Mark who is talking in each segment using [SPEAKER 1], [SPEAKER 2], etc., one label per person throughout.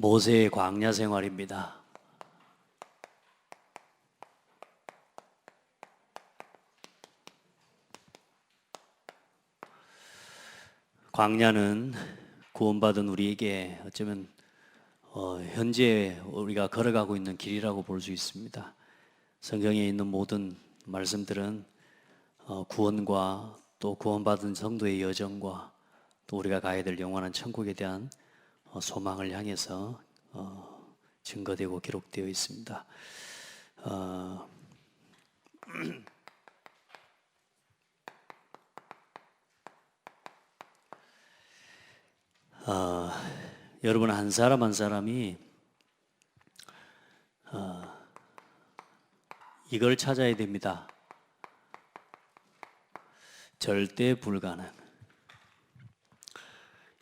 [SPEAKER 1] 모세의 광야 생활입니다. 광야는 구원받은 우리에게 어쩌면 어, 현재 우리가 걸어가고 있는 길이라고 볼 수 있습니다. 성경에 있는 모든 말씀들은 어, 구원과 또 구원받은 성도의 여정과 또 우리가 가야 될 영원한 천국에 대한 어, 소망을 향해서 어, 증거되고 기록되어 있습니다. 어, 어, 여러분 한 사람 한 사람이 어, 이걸 찾아야 됩니다. 절대 불가능.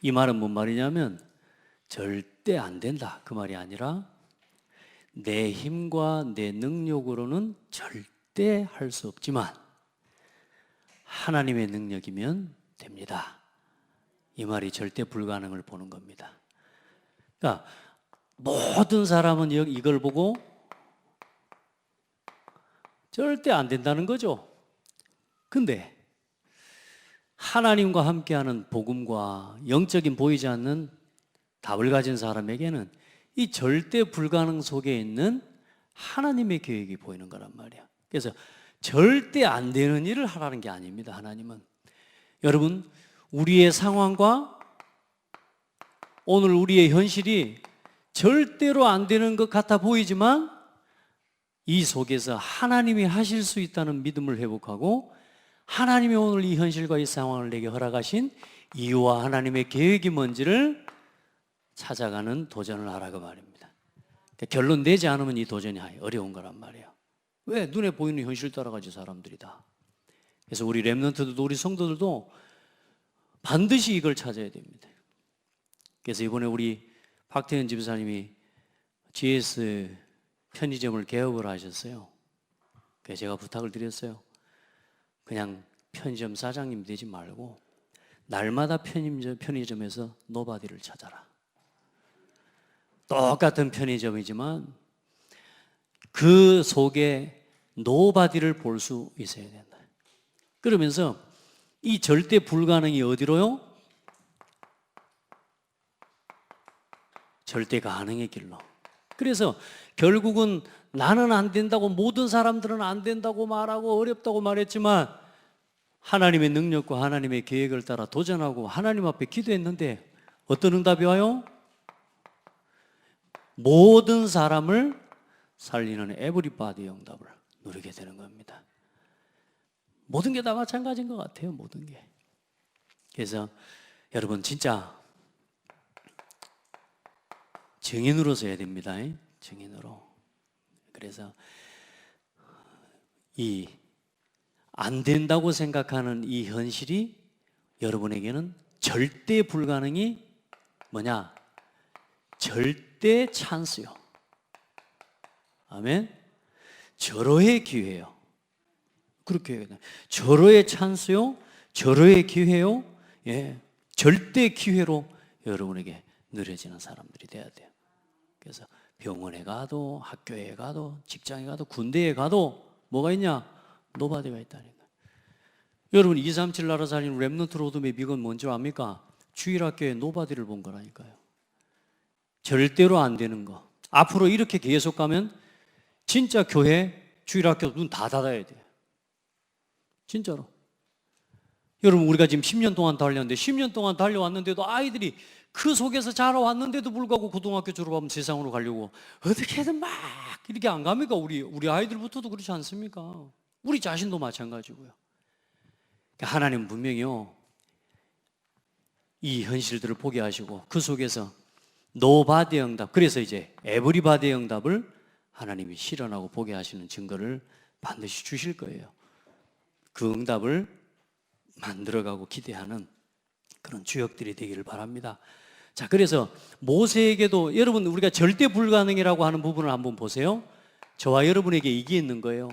[SPEAKER 1] 이 말은 뭔 말이냐면 절대 안 된다 그 말이 아니라 내 힘과 내 능력으로는 절대 할 수 없지만 하나님의 능력이면 됩니다. 이 말이 절대 불가능을 보는 겁니다. 그러니까 모든 사람은 여- 이걸 보고 절대 안 된다는 거죠. 근데 하나님과 함께하는 복음과 영적인 보이지 않는 답을 가진 사람에게는 이 절대 불가능 속에 있는 하나님의 계획이 보이는 거란 말이야. 그래서 절대 안 되는 일을 하라는 게 아닙니다. 하나님은 여러분 우리의 상황과 오늘 우리의 현실이 절대로 안 되는 것 같아 보이지만 이 속에서 하나님이 하실 수 있다는 믿음을 회복하고 하나님이 오늘 이 현실과 이 상황을 내게 허락하신 이유와 하나님의 계획이 뭔지를 찾아가는 도전을 하라고 말입니다. 그러니까 결론 내지 않으면 이 도전이 어려운 거란 말이에요. 왜 눈에 보이는 현실 따라가지 사람들이 다. 그래서 우리 렘넌트들도 우리 성도들도 반드시 이걸 찾아야 됩니다. 그래서 이번에 우리 박태현 집사님이 GS 편의점을 개업을 하셨어요. 그래서 제가 부탁을 드렸어요. 그냥 편의점 사장님 되지 말고 날마다 편의점, 편의점에서 노바디를 찾아라. 똑같은 편의점이지만 그 속에 노바디를 볼 수 있어야 된다. 그러면서 이 절대 불가능이 어디로요? 절대 가능의 길로. 그래서 결국은 나는 안 된다고 모든 사람들은 안 된다고 말하고 어렵다고 말했지만 하나님의 능력과 하나님의 계획을 따라 도전하고 하나님 앞에 기도했는데 어떤 응답이 와요? 모든 사람을 살리는 에브리바디 응답을 누리게 되는 겁니다. 모든 게 다 마찬가지인 것 같아요. 모든 게. 그래서 여러분 진짜 증인으로서 해야 됩니다. 증인으로. 그래서 이 안 된다고 생각하는 이 현실이 여러분에게는 절대 불가능이 뭐냐? 절대 찬스요. 아멘. 절호의 기회요. 그렇게 돼. 절호의 찬스요. 절호의 기회요. 예. 절대 기회로 여러분에게 누려지는 사람들이 돼야 돼요. 그래서 병원에 가도 학교에 가도 직장에 가도 군대에 가도 뭐가 있냐? 노바디가 있다니까. 여러분 237 나라 살리는 랩넌트 로드맵 이건 뭔지 압니까? 주일학교에 노바디를 본 거라니까요. 절대로 안 되는 거. 앞으로 이렇게 계속 가면 진짜 교회 주일학교 문다 닫아야 돼요. 진짜로. 여러분 우리가 지금 10년 동안 달렸는데 10년 동안 달려왔는데도 아이들이 그 속에서 자라왔는데도 불구하고 고등학교 졸업하면 세상으로 가려고 어떻게든 막 이렇게 안 갑니까? 우리 우리 아이들부터도 그렇지 않습니까? 우리 자신도 마찬가지고요. 그러니까 하나님 분명히요 이 현실들을 보게 하시고 그 속에서 노바디 응답 그래서 이제 에브리바디 응답을 하나님이 실현하고 보게 하시는 증거를 반드시 주실 거예요. 그 응답을 만들어가고 기대하는 그런 주역들이 되기를 바랍니다. 자, 그래서 모세에게도 여러분 우리가 절대 불가능이라고 하는 부분을 한번 보세요. 저와 여러분에게 이게 있는 거예요.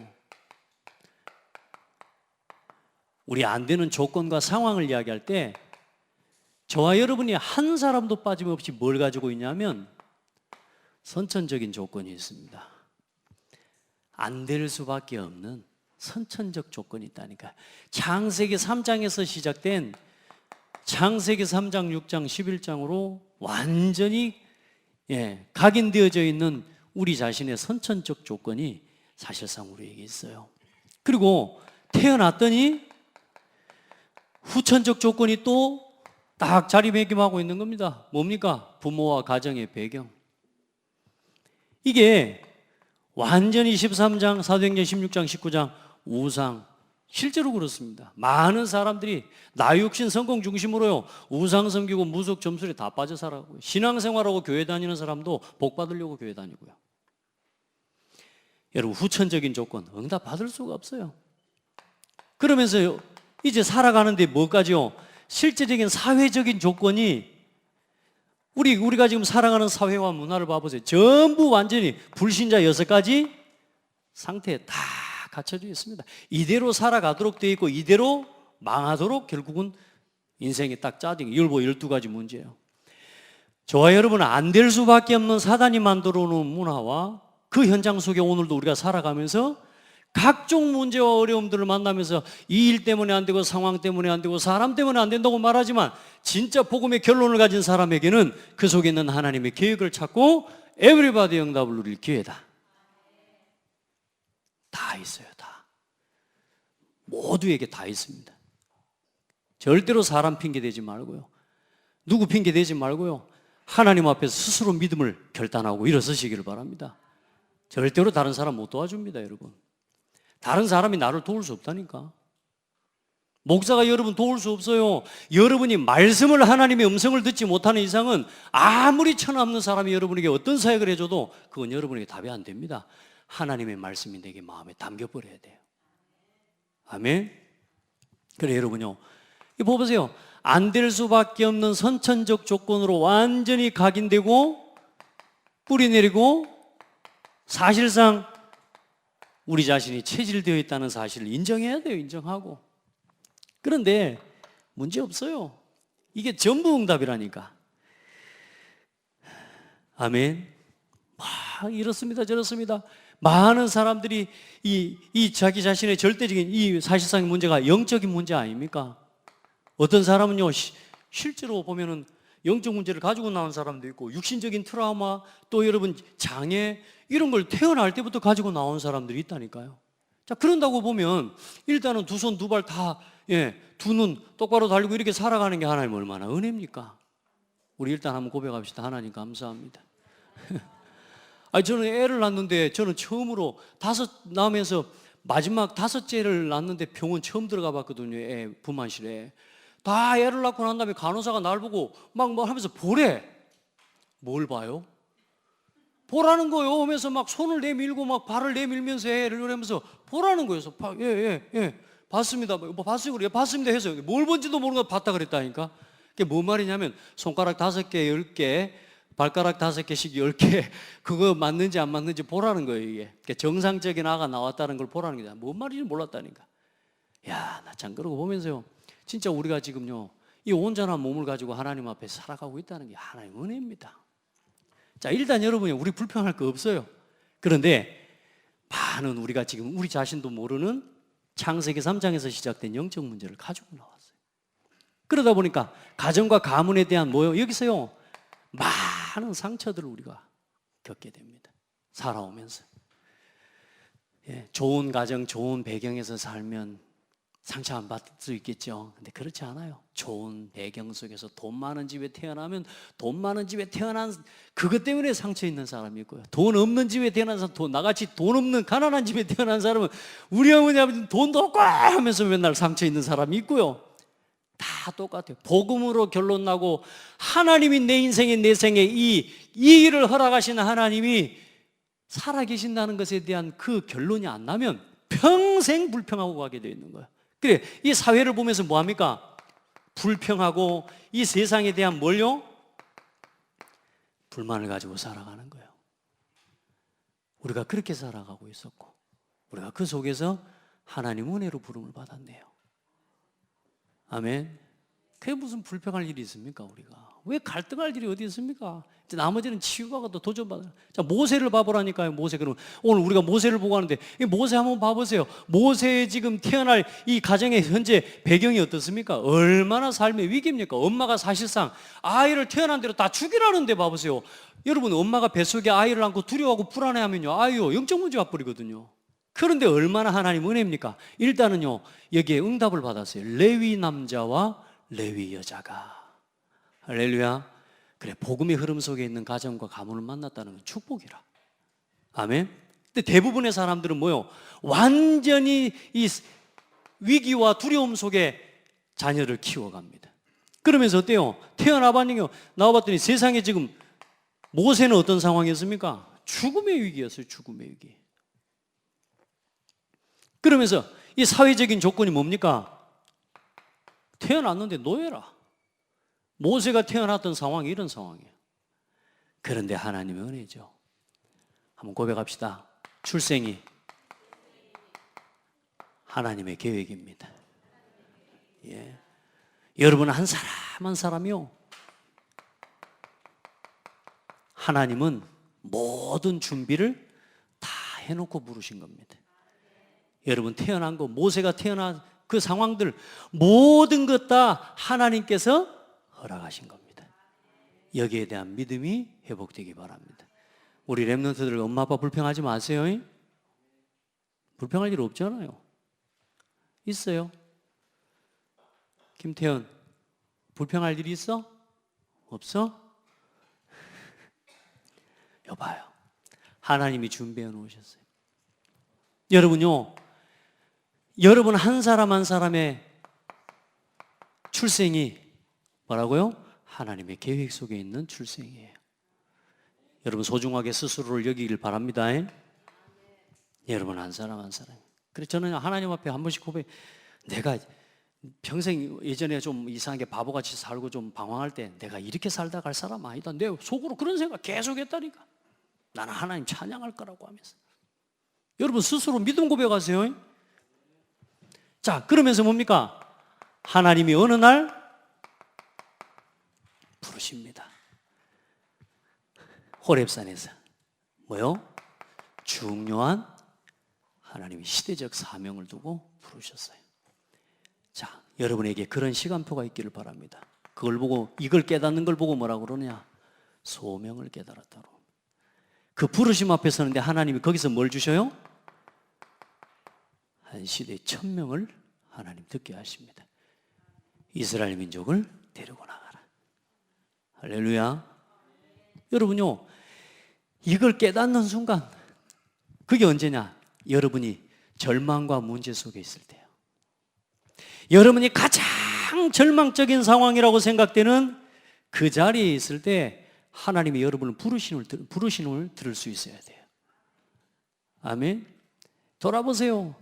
[SPEAKER 1] 우리 안 되는 조건과 상황을 이야기할 때 저와 여러분이 한 사람도 빠짐없이 뭘 가지고 있냐면 선천적인 조건이 있습니다. 안 될 수밖에 없는 선천적 조건이 있다니까. 창세기 3장에서 시작된 창세기 3장, 6장, 11장으로 완전히 예, 각인되어져 있는 우리 자신의 선천적 조건이 사실상 우리에게 있어요. 그리고 태어났더니 후천적 조건이 또 딱 자리매김하고 있는 겁니다. 뭡니까? 부모와 가정의 배경. 이게 완전히 13장, 사도행전 16장, 19장 우상 실제로 그렇습니다. 많은 사람들이 나 육신 성공 중심으로요 우상 섬기고 무속 점술에 다 빠져 살아가고요. 신앙생활하고 교회 다니는 사람도 복 받으려고 교회 다니고요. 여러분 후천적인 조건 응답 받을 수가 없어요. 그러면서 이제 살아가는데 뭐까지요? 실제적인 사회적인 조건이 우리 우리가 지금 살아가는 사회와 문화를 봐보세요. 전부 완전히 불신자 여섯 가지 상태에 다 갖춰져 있습니다. 이대로 살아가도록 되어 있고 이대로 망하도록 결국은 인생이 딱 짜진 게 율보 12가지 문제예요. 저와 여러분은 안 될 수밖에 없는 사단이 만들어 놓은 문화와 그 현장 속에 오늘도 우리가 살아가면서 각종 문제와 어려움들을 만나면서 이 일 때문에 안 되고 상황 때문에 안 되고 사람 때문에 안 된다고 말하지만 진짜 복음의 결론을 가진 사람에게는 그 속에 있는 하나님의 계획을 찾고 에브리바디 응답을 누릴 기회다. 다 있어요, 다. 모두에게 다 있습니다. 절대로 사람 핑계 대지 말고요. 누구 핑계 대지 말고요. 하나님 앞에서 스스로 믿음을 결단하고 일어서시기를 바랍니다. 절대로 다른 사람 못 도와줍니다, 여러분. 다른 사람이 나를 도울 수 없다니까. 목사가 여러분 도울 수 없어요. 여러분이 말씀을 하나님의 음성을 듣지 못하는 이상은 아무리 천없는 사람이 여러분에게 어떤 사역을 해줘도 그건 여러분에게 답이 안 됩니다. 하나님의 말씀이 내게 마음에 담겨버려야 돼요. 아멘. 그래 여러분요. 이거 보세요. 안 될 수밖에 없는 선천적 조건으로 완전히 각인되고 뿌리 내리고 사실상 우리 자신이 체질되어 있다는 사실을 인정해야 돼요. 인정하고. 그런데 문제 없어요. 이게 전부 응답이라니까. 아멘. 막 이렇습니다. 저렇습니다. 많은 사람들이 이, 이 자기 자신의 절대적인 이 사실상의 문제가 영적인 문제 아닙니까? 어떤 사람은요, 시- 실제로 보면은 영적 문제를 가지고 나온 사람도 있고, 육신적인 트라우마, 또 여러분 장애, 이런 걸 태어날 때부터 가지고 나온 사람들이 있다니까요. 자, 그런다고 보면, 일단은 두 손, 두 발 다, 예, 두 눈 똑바로 달리고 이렇게 살아가는 게 하나님 얼마나 은혜입니까? 우리 일단 한번 고백합시다. 하나님 감사합니다. 아니, 저는 애를 낳는데 저는 처음으로 다섯 낳으면서 마지막 다섯째를 낳는데 병원 처음 들어가 봤거든요. 애 분만실에. 다 애를 낳고 난 다음에 간호사가 날 보고 막 뭐 하면서 보래. 뭘 봐요? 보라는 거요. 하면서 막 손을 내밀고 막 발을 내밀면서 애를 이러면서 보라는 거예요. 예, 예, 예. 봤습니다. 뭐 봤어요. 그래. 봤습니다. 해서 뭘 본지도 모르고 봤다 그랬다니까. 그게 뭔 말이냐면 손가락 다섯 개, 열 개, 발가락 다섯 개씩 열 개, 그거 맞는지 안 맞는지 보라는 거예요, 이게. 그러니까 정상적인 아가 나왔다는 걸 보라는 거야. 뭔 말인지 몰랐다니까. 야, 나 참 그러고 보면서요. 진짜 우리가 지금요, 이 온전한 몸을 가지고 하나님 앞에 살아가고 있다는 게 하나님 은혜입니다. 자, 일단 여러분이 우리 불평할 거 없어요. 그런데 많은 우리가 지금 우리 자신도 모르는 창세기 3장에서 시작된 영적 문제를 가지고 나왔어요. 그러다 보니까 가정과 가문에 대한 뭐요? 여기서요. 많은 상처들을 우리가 겪게 됩니다. 살아오면서. 예, 좋은 가정, 좋은 배경에서 살면 상처 안 받을 수 있겠죠. 근데 그렇지 않아요. 좋은 배경 속에서 돈 많은 집에 태어나면 돈 많은 집에 태어난 그것 때문에 상처 있는 사람이 있고요. 돈 없는 집에 태어난 사람, 돈, 나같이 돈 없는 가난한 집에 태어난 사람은 우리 어머니 아버지는 돈도 없고 하면서 맨날 상처 있는 사람이 있고요. 다 똑같아요. 복음으로 결론 나고 하나님이 내 인생에 내 생에 이, 이 일을 허락하시는 하나님이 살아계신다는 것에 대한 그 결론이 안 나면 평생 불평하고 가게 되어 있는 거예요. 그래, 이 사회를 보면서 뭐 합니까? 불평하고 이 세상에 대한 뭘요? 불만을 가지고 살아가는 거예요. 우리가 그렇게 살아가고 있었고, 우리가 그 속에서 하나님 은혜로 부름을 받았네요. 아멘. 그게 무슨 불평할 일이 있습니까, 우리가? 왜 갈등할 일이 어디 있습니까? 이제 나머지는 치유받아도 도전받아. 자, 모세를 봐보라니까요, 모세. 그럼 오늘 우리가 모세를 보고 하는데, 이 모세 한번 봐보세요. 모세의 지금 태어날 이 가정의 현재 배경이 어떻습니까? 얼마나 삶의 위기입니까? 엄마가 사실상 아이를 태어난 대로 다 죽이라는데 봐보세요. 여러분, 엄마가 뱃속에 아이를 안고 두려워하고 불안해하면요, 아이요, 영적 문제 와버리거든요. 그런데 얼마나 하나님 은혜입니까? 일단은요, 여기에 응답을 받았어요. 레위 남자와 레위 여자가. 할렐루야. 그래, 복음의 흐름 속에 있는 가정과 가문을 만났다는 건 축복이라. 아멘. 근데 대부분의 사람들은 뭐요? 완전히 이 위기와 두려움 속에 자녀를 키워갑니다. 그러면서 어때요? 태어나봤는요, 나와봤더니 세상에 지금 모세는 어떤 상황이었습니까? 죽음의 위기였어요, 죽음의 위기. 그러면서 이 사회적인 조건이 뭡니까? 태어났는데 노예라. 모세가 태어났던 상황이 이런 상황이에요. 그런데 하나님의 은혜죠. 한번 고백합시다. 출생이 하나님의 계획입니다. 예. 여러분 한 사람 한 사람이요. 하나님은 모든 준비를 다 해놓고 부르신 겁니다. 여러분 태어난 거 모세가 태어난 그 상황들 모든 것 다 하나님께서 허락하신 겁니다. 여기에 대한 믿음이 회복되기 바랍니다. 우리 랩런트들 엄마 아빠 불평하지 마세요. 불평할 일 없잖아요. 있어요. 김태현 불평할 일이 있어? 없어? 여봐요. 하나님이 준비해 놓으셨어요. 여러분요. 여러분 한 사람 한 사람의 출생이 뭐라고요? 하나님의 계획 속에 있는 출생이에요. 여러분 소중하게 스스로를 여기길 바랍니다. 여러분 한 사람 한 사람. 그래서 저는 하나님 앞에 한 번씩 고백. 내가 평생 예전에 좀 이상하게 바보같이 살고 좀 방황할 때 내가 이렇게 살다 갈 사람 아니다. 내 속으로 그런 생각 계속 했다니까. 나는 하나님 찬양할 거라고 하면서. 여러분 스스로 믿음 고백하세요. 자, 그러면서 뭡니까? 하나님이 어느 날 부르십니다. 호랩산에서 뭐요? 중요한 하나님의 시대적 사명을 두고 부르셨어요. 자, 여러분에게 그런 시간표가 있기를 바랍니다. 그걸 보고 이걸 깨닫는 걸 보고 뭐라고 그러냐? 소명을 깨달았다고. 그 부르심 앞에 서는데 하나님이 거기서 뭘 주셔요? 한 시대 천명을 하나님 듣게 하십니다. 이스라엘 민족을 데리고 나가라. 할렐루야. 여러분요, 이걸 깨닫는 순간, 그게 언제냐? 여러분이 절망과 문제 속에 있을 때요. 여러분이 가장 절망적인 상황이라고 생각되는 그 자리에 있을 때 하나님이 여러분을 부르심을, 부르심을 들을 수 있어야 돼요. 아멘. 돌아보세요.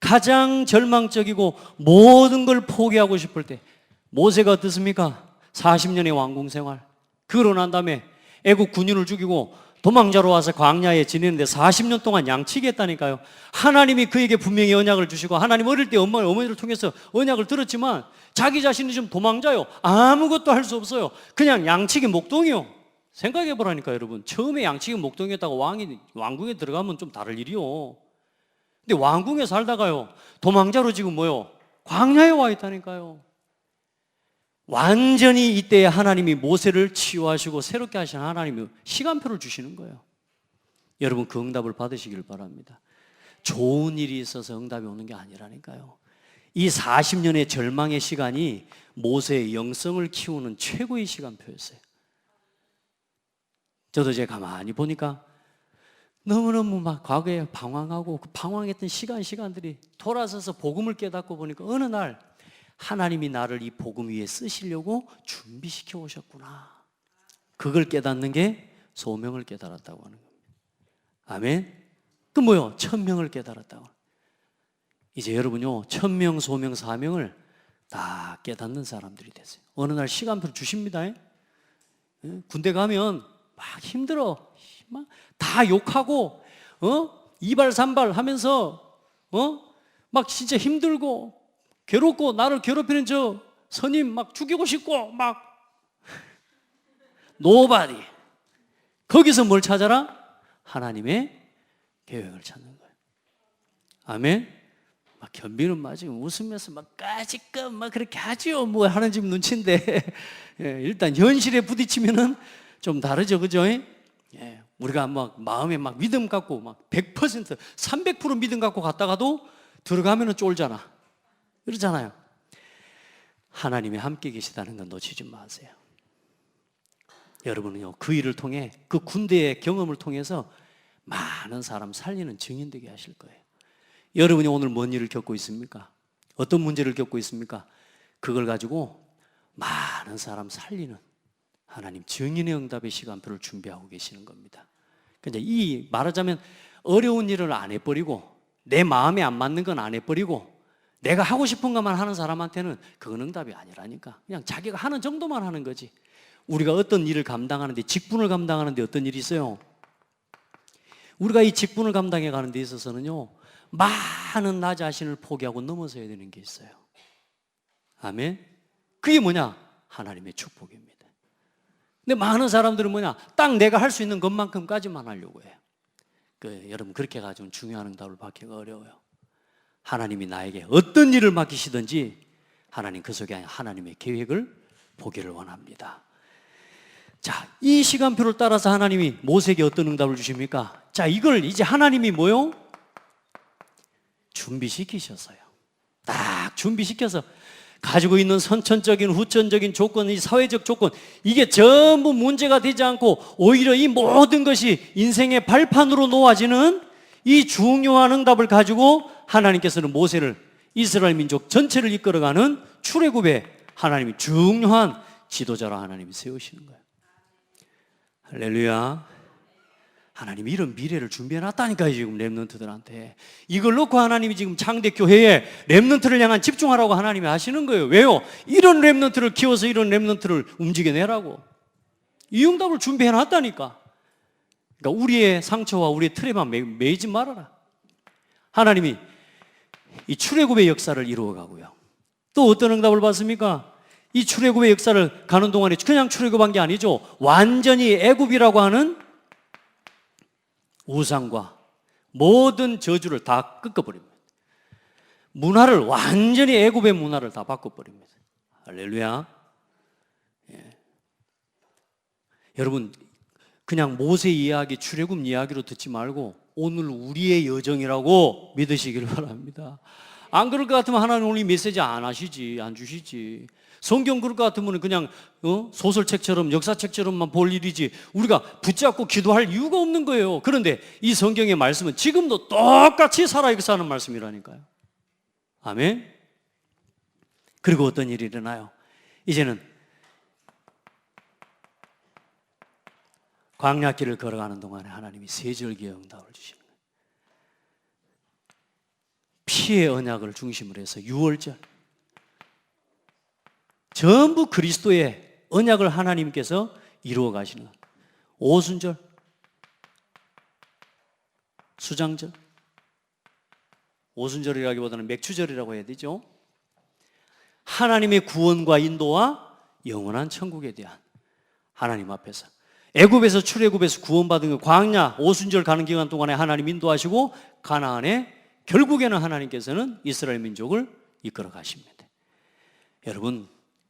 [SPEAKER 1] 가장 절망적이고 모든 걸 포기하고 싶을 때 모세가 어떻습니까? 40년의 왕궁 생활. 그러고 난 다음에 애국 군인을 죽이고 도망자로 와서 광야에 지내는데 40년 동안 양치기 했다니까요. 하나님이 그에게 분명히 언약을 주시고 하나님 어릴 때 엄마, 어머니를 통해서 언약을 들었지만 자기 자신이 좀 도망자요. 아무것도 할 수 없어요. 그냥 양치기 목동이요. 생각해 보라니까 여러분. 처음에 양치기 목동이었다고 왕이 왕궁에 들어가면 좀 다를 일이요. 근데 왕궁에 살다가요. 도망자로 지금 뭐요? 광야에 와 있다니까요. 완전히 이때 하나님이 모세를 치유하시고 새롭게 하신 하나님이 시간표를 주시는 거예요. 여러분 그 응답을 받으시길 바랍니다. 좋은 일이 있어서 응답이 오는 게 아니라니까요. 이 40년의 절망의 시간이 모세의 영성을 키우는 최고의 시간표였어요. 저도 이제 가만히 보니까 너무너무 막 과거에 방황하고 그 방황했던 시간 시간들이 돌아서서 복음을 깨닫고 보니까 어느 날 하나님이 나를 이 복음 위에 쓰시려고 준비시켜 오셨구나. 그걸 깨닫는 게 소명을 깨달았다고 하는 겁니다. 아멘. 그 뭐요? 천명을 깨달았다고. 이제 여러분요, 천명, 소명, 사명을 다 깨닫는 사람들이 됐어요. 어느 날 시간표를 주십니다. 예? 군대 가면 막 힘들어. 막 다 욕하고, 어? 이발 삼발 하면서, 어? 막 진짜 힘들고, 괴롭고 나를 괴롭히는 저 선임 막 죽이고 싶고 막 노바디 거기서 뭘 찾아라? 하나님의 계획을 찾는 거예요. 아멘. 막 견비는 막 지금 웃으면서 막 까짓끔 막 그렇게 하지요. 뭐 하는 집 눈치인데 예, 일단 현실에 부딪히면은 좀 다르죠, 그죠? 예, 우리가 막 마음에 막 믿음 갖고 막 100% 300% 믿음 갖고 갔다가도 들어가면은 쫄잖아. 그러잖아요. 하나님이 함께 계시다는 건 놓치지 마세요. 여러분은요, 그 일을 통해 그 군대의 경험을 통해서 많은 사람 살리는 증인 되게 하실 거예요. 여러분이 오늘 뭔 일을 겪고 있습니까? 어떤 문제를 겪고 있습니까? 그걸 가지고 많은 사람 살리는 하나님 증인의 응답의 시간표를 준비하고 계시는 겁니다. 근데 이 말하자면 어려운 일을 안 해버리고 내 마음에 안 맞는 건 안 해버리고 내가 하고 싶은 것만 하는 사람한테는 그건 응답이 아니라니까. 그냥 자기가 하는 정도만 하는 거지. 우리가 어떤 일을 감당하는데 직분을 감당하는데 어떤 일이 있어요? 우리가 이 직분을 감당해 가는 데 있어서는요. 많은 나 자신을 포기하고 넘어서야 되는 게 있어요. 아멘. 그게 뭐냐? 하나님의 축복입니다. 근데 많은 사람들은 뭐냐? 딱 내가 할 수 있는 것만큼까지만 하려고 해요. 그 여러분 그렇게 가지고 중요한 응답을 받기가 어려워요. 하나님이 나에게 어떤 일을 맡기시든지 하나님 그 속에 하나님의 계획을 보기를 원합니다. 자, 이 시간표를 따라서 하나님이 모세에게 어떤 응답을 주십니까? 자, 이걸 이제 하나님이 뭐요? 준비시키셨어요. 딱 준비시켜서 가지고 있는 선천적인 후천적인 조건, 이 사회적 조건, 이게 전부 문제가 되지 않고 오히려 이 모든 것이 인생의 발판으로 놓아지는 이 중요한 응답을 가지고 하나님께서는 모세를 이스라엘 민족 전체를 이끌어가는 출애굽의 하나님이 중요한 지도자로 하나님이 세우시는 거예요. 할렐루야. 하나님이 이런 미래를 준비해 놨다니까요, 지금 랩런트들한테. 이걸 놓고 하나님이 지금 창대 교회에 랩런트를 향한 집중하라고 하나님이 하시는 거예요. 왜요? 이런 랩런트를 키워서 이런 랩런트를 움직여 내라고. 이 응답을 준비해 놨다니까. 그러니까 우리의 상처와 우리의 틀에만 매, 매이지 말아라. 하나님이 이 출애굽의 역사를 이루어 가고요. 또 어떤 응답을 받습니까? 이 출애굽의 역사를 가는 동안에 그냥 출애굽한 게 아니죠. 완전히 애굽이라고 하는 우상과 모든 저주를 다 꺾어버립니다. 문화를 완전히 애굽의 문화를 다 바꿔버립니다. 할렐루야. 예. 여러분 그냥 모세 이야기, 출애굽 이야기로 듣지 말고 오늘 우리의 여정이라고 믿으시길 바랍니다. 안 그럴 것 같으면 하나님 오늘 이 메시지 안 하시지, 안 주시지. 성경 그럴 것 같으면 그냥 어? 소설책처럼 역사책처럼만 볼 일이지 우리가 붙잡고 기도할 이유가 없는 거예요. 그런데 이 성경의 말씀은 지금도 똑같이 살아 역사하는 말씀이라니까요. 아멘. 그리고 어떤 일이 일어나요? 이제는 광야길을 걸어가는 동안에 하나님이 세절기의 응답을 주시는 거예요. 피의 언약을 중심으로 해서 유월절 전부 그리스도의 언약을 하나님께서 이루어 가시는 오순절 수장절 오순절이라기보다는 맥주절이라고 해야 되죠. 하나님의 구원과 인도와 영원한 천국에 대한 하나님 앞에서 애굽에서 출애굽에서 구원받은 그 광야 오순절 가는 기간 동안에 하나님 인도하시고 가나안에 결국에는 하나님께서는 이스라엘 민족을 이끌어 가십니다. 여러분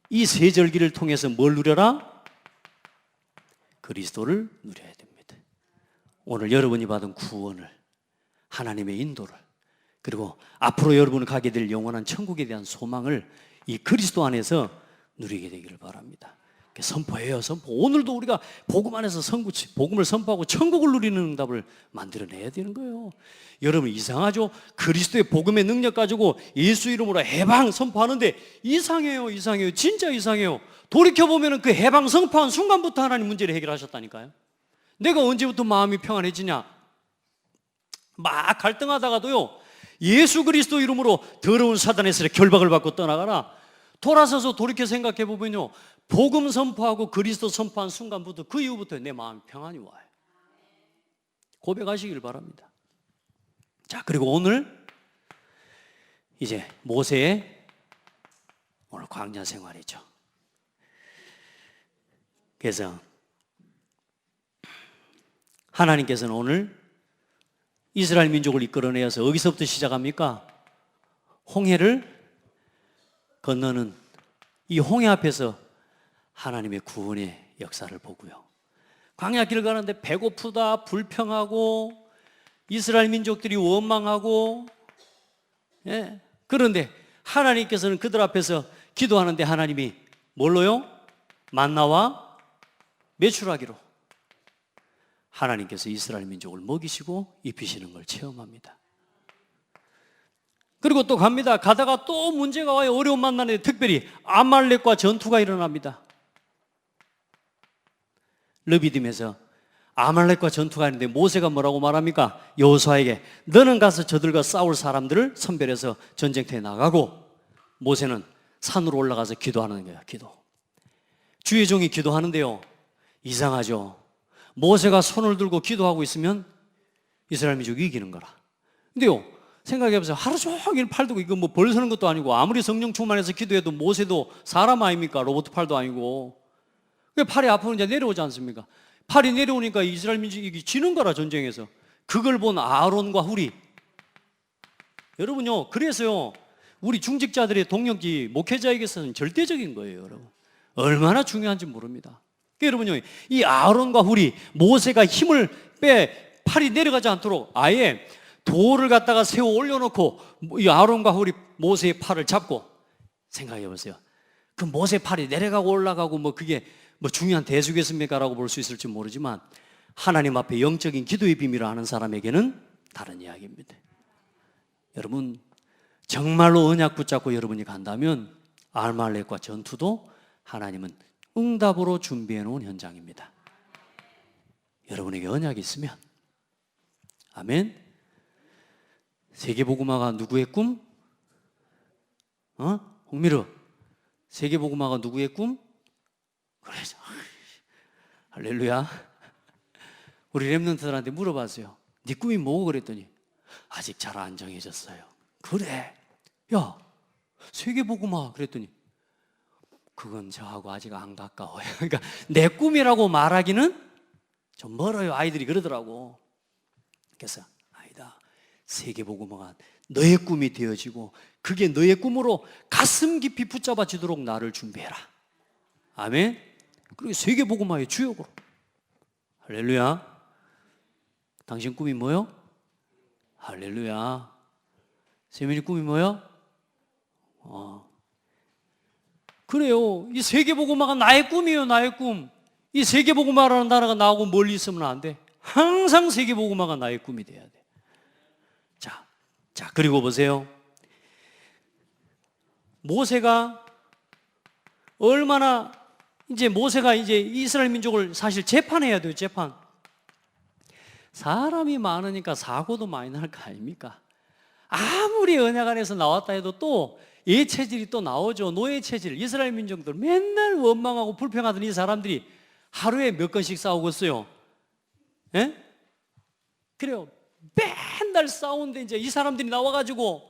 [SPEAKER 1] 이 세 절기를 통해서 뭘 누려라? 그리스도를 누려야 됩니다. 오늘 여러분이 받은 구원을 하나님의 인도를 그리고 앞으로 여러분을 가게 될 영원한 천국에 대한 소망을 이 그리스도 안에서 누리게 되기를 바랍니다. 선포해요, 선포. 오늘도 우리가 복음 안에서 선구, 복음을 선포하고 천국을 누리는 응답을 만들어내야 되는 거예요. 여러분 이상하죠? 그리스도의 복음의 능력 가지고 예수 이름으로 해방 선포하는데 이상해요, 이상해요. 진짜 이상해요. 돌이켜 보면은 그 해방 선포한 순간부터 하나님 문제를 해결하셨다니까요. 내가 언제부터 마음이 평안해지냐? 막 갈등하다가도요. 예수 그리스도 이름으로 더러운 사단에서 결박을 받고 떠나가라. 돌아서서 돌이켜 생각해 보면요. 복음 선포하고 그리스도 선포한 순간부터 그 이후부터 내 마음이 평안이 와요. 고백하시길 바랍니다. 자, 그리고 오늘 이제 모세의 오늘 광야 생활이죠. 그래서 하나님께서는 오늘 이스라엘 민족을 이끌어내어서 어디서부터 시작합니까? 홍해를 건너는 이 홍해 앞에서 하나님의 구원의 역사를 보고요. 광야 길 가는데 배고프다, 불평하고 이스라엘 민족들이 원망하고 예. 그런데 하나님께서는 그들 앞에서 기도하는데 하나님이 뭘로요? 만나와 매출하기로 하나님께서 이스라엘 민족을 먹이시고 입히시는 걸 체험합니다. 그리고 또 갑니다. 가다가 또 문제가 와요. 어려움 만나는데 특별히 아말렉과 전투가 일어납니다. 르비딤에서 아말렉과 전투가 있는데 모세가 뭐라고 말합니까? 여호수아에게 너는 가서 저들과 싸울 사람들을 선별해서 전쟁터에 나가고 모세는 산으로 올라가서 기도하는 거예요. 기도. 주의 종이 기도하는데요. 이상하죠. 모세가 손을 들고 기도하고 있으면 이스라엘 민족이 이기는 거라. 근데요. 생각해 보세요. 하루 종일 팔 들고 이거 뭐 벌 서는 것도 아니고 아무리 성령 충만해서 기도해도 모세도 사람 아닙니까? 로봇 팔도 아니고. 왜 팔이 아프면 이제 내려오지 않습니까? 팔이 내려오니까 이스라엘 민족이 지는 거라 전쟁에서. 그걸 본 아론과 후리. 여러분요. 그래서요. 우리 중직자들의 동력이 목회자에게서는 절대적인 거예요, 여러분. 얼마나 중요한지 모릅니다. 그러니까 여러분요. 이 아론과 후리 모세가 힘을 빼 팔이 내려가지 않도록 아예 돌을 갖다가 세워 올려놓고 이 아론과 후리 모세의 팔을 잡고 생각해 보세요. 그 모세 팔이 내려가고 올라가고 뭐 그게 뭐 중요한 대수겠습니까라고 볼 수 있을지 모르지만 하나님 앞에 영적인 기도의 비밀을 아는 사람에게는 다른 이야기입니다. 여러분 정말로 언약 붙잡고 여러분이 간다면 알말렉과 전투도 하나님은 응답으로 준비해 놓은 현장입니다. 여러분에게 언약이 있으면 아멘. 세계복음화가 누구의 꿈? 어? 홍미르 세계복음화가 누구의 꿈? 그래 할렐루야. 우리 랩런트들한테 물어봤어요. 네 꿈이 뭐고 그랬더니 아직 잘 안 정해졌어요. 그래. 야 세계복음화. 그랬더니 그건 저하고 아직 안 가까워요. 그러니까 내 꿈이라고 말하기는 좀 멀어요. 아이들이 그러더라고. 그래서 아니다. 세계복음화가 너의 꿈이 되어지고 그게 너의 꿈으로 가슴 깊이 붙잡아지도록 나를 준비해라. 아멘. 그리고 세계 복음화의 주역으로. 할렐루야. 당신 꿈이 뭐요? 할렐루야. 세민이 꿈이 뭐요? 어. 그래요. 이 세계 복음화가 나의 꿈이에요, 나의 꿈. 이 세계 복음화라는 단어가 나오고 멀리 있으면 안 돼. 항상 세계 복음화가 나의 꿈이 돼야 돼. 자, 자, 그리고 보세요. 모세가 얼마나 이제 모세가 이제 이스라엘 민족을 사실 재판해야 돼요, 재판. 사람이 많으니까 사고도 많이 날 거 아닙니까? 아무리 언약 안에서 나왔다 해도 또 예체질이 또 나오죠. 노예 체질. 이스라엘 민족들 맨날 원망하고 불평하던 이 사람들이 하루에 몇 건씩 싸우고 있어요. 예? 그래요. 맨날 싸우는데 이제 이 사람들이 나와가지고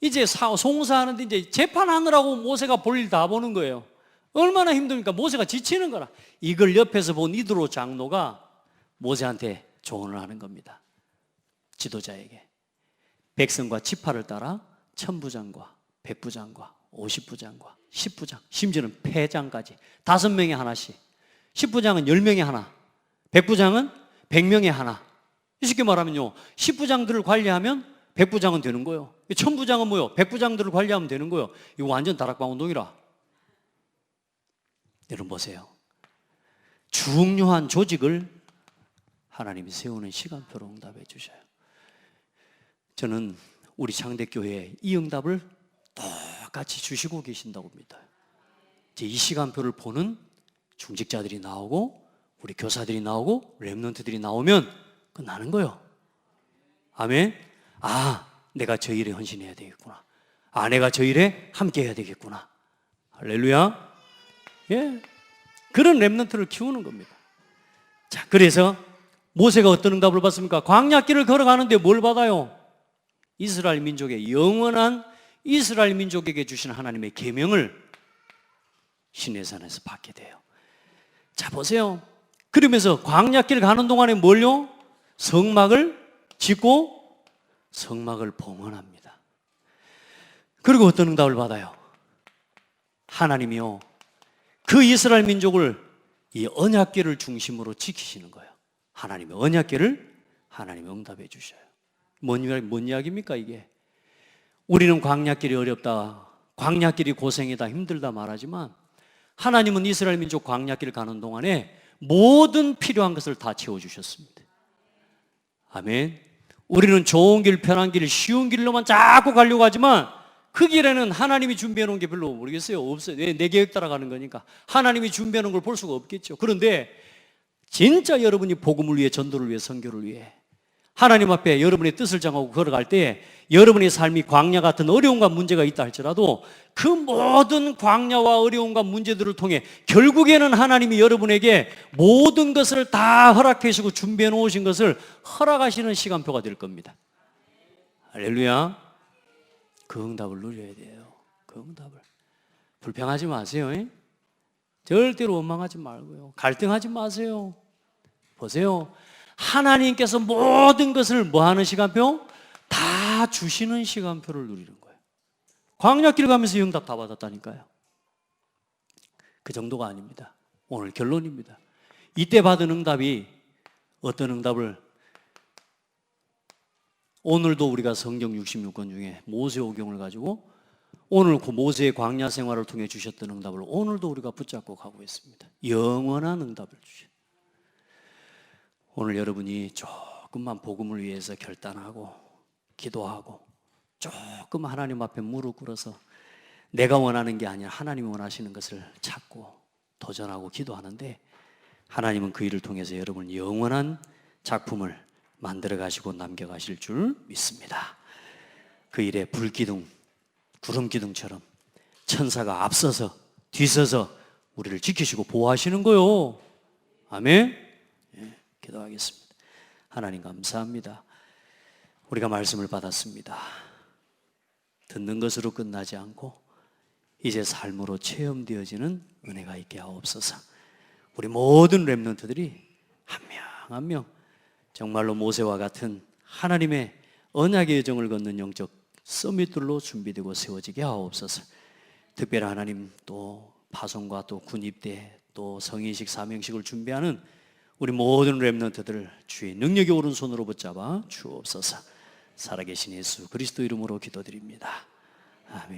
[SPEAKER 1] 이제 사, 송사하는데 이제 재판하느라고 모세가 볼일 다 보는 거예요. 얼마나 힘듭니까? 모세가 지치는 거라. 이걸 옆에서 본 이드로 장로가 모세한테 조언을 하는 겁니다. 지도자에게. 백성과 지파를 따라 천부장과 백부장과 오십부장과 십부장, 심지어는 패장까지 다섯 명에 하나씩. 십부장은 열 명에 하나, 백부장은 백 명에 하나. 쉽게 말하면요, 십부장들을 관리하면 백부장은 되는 거예요. 천부장은 뭐요? 백부장들을 관리하면 되는 거예요. 이거 완전 다락방 운동이라. 여러분 보세요. 중요한 조직을 하나님이 세우는 시간표로 응답해 주셔요. 저는 우리 창대교회에 이 응답을 똑같이 주시고 계신다고 믿어요. 이제 이 시간표를 보는 중직자들이 나오고 우리 교사들이 나오고 랩런트들이 나오면 끝나는 거예요. 아멘. 아, 내가 저 일에 헌신해야 되겠구나. 아, 내가 저 일에 함께 해야 되겠구나. 할렐루야. 예. 그런 랩런트를 키우는 겁니다. 자, 그래서 모세가 어떤 응답을 받습니까? 광야길을 걸어가는데 뭘 받아요? 이스라엘 민족의 영원한 이스라엘 민족에게 주신 하나님의 계명을 시내산에서 받게 돼요. 자 보세요. 그러면서 광야길 가는 동안에 뭘요? 성막을 짓고 성막을 봉헌합니다. 그리고 어떤 응답을 받아요? 하나님이요. 그 이스라엘 민족을 이 언약궤를 중심으로 지키시는 거예요. 하나님의 언약궤를 하나님이 응답해 주셔요. 뭔, 뭔 이야기입니까 이게? 우리는 광야길이 어렵다. 광야길이 고생이다. 힘들다 말하지만 하나님은 이스라엘 민족 광야길 가는 동안에 모든 필요한 것을 다 채워 주셨습니다. 아멘. 우리는 좋은 길, 편한 길, 쉬운 길로만 자꾸 가려고 하지만 그 길에는 하나님이 준비해 놓은 게 별로 모르겠어요. 없어요. 내, 내 계획 따라가는 거니까. 하나님이 준비해 놓은 걸 볼 수가 없겠죠. 그런데 진짜 여러분이 복음을 위해, 전도를 위해, 선교를 위해 하나님 앞에 여러분의 뜻을 정하고 걸어갈 때 여러분의 삶이 광야 같은 어려움과 문제가 있다 할지라도 그 모든 광야와 어려움과 문제들을 통해 결국에는 하나님이 여러분에게 모든 것을 다 허락해 주시고 준비해 놓으신 것을 허락하시는 시간표가 될 겁니다. 할렐루야. 그 응답을 누려야 돼요. 그 응답을. 불평하지 마세요. 잉? 절대로 원망하지 말고요. 갈등하지 마세요. 보세요. 하나님께서 모든 것을 뭐 하는 시간표? 다 주시는 시간표를 누리는 거예요. 광야길 가면서 응답 다 받았다니까요. 그 정도가 아닙니다. 오늘 결론입니다. 이때 받은 응답이 어떤 응답을 오늘도 우리가 성경 66권 중에 모세오경을 가지고 오늘 그 모세의 광야 생활을 통해 주셨던 응답을 오늘도 우리가 붙잡고 가고 있습니다. 영원한 응답을 주셔. 오늘 여러분이 조금만 복음을 위해서 결단하고 기도하고 조금 하나님 앞에 무릎 꿇어서 내가 원하는 게 아니라 하나님이 원하시는 것을 찾고 도전하고 기도하는데 하나님은 그 일을 통해서 여러분 영원한 작품을 만들어 가시고 남겨 가실 줄 믿습니다. 그 일에 불기둥, 구름 기둥처럼 천사가 앞서서 뒤서서 우리를 지키시고 보호하시는 거요. 아멘. 예, 기도하겠습니다. 하나님 감사합니다. 우리가 말씀을 받았습니다. 듣는 것으로 끝나지 않고 이제 삶으로 체험되어지는 은혜가 있게 하옵소서. 우리 모든 렘넌트들이 한 명 한명 정말로 모세와 같은 하나님의 언약의 여정을 걷는 영적 서밋들로 준비되고 세워지게 하옵소서. 특별히 하나님 또 파송과 또 군입대 또 성인식 사명식을 준비하는 우리 모든 렘넌트들을 주의 능력의 오른손으로 붙잡아 주옵소서. 살아계신 예수 그리스도 이름으로 기도드립니다. 아멘.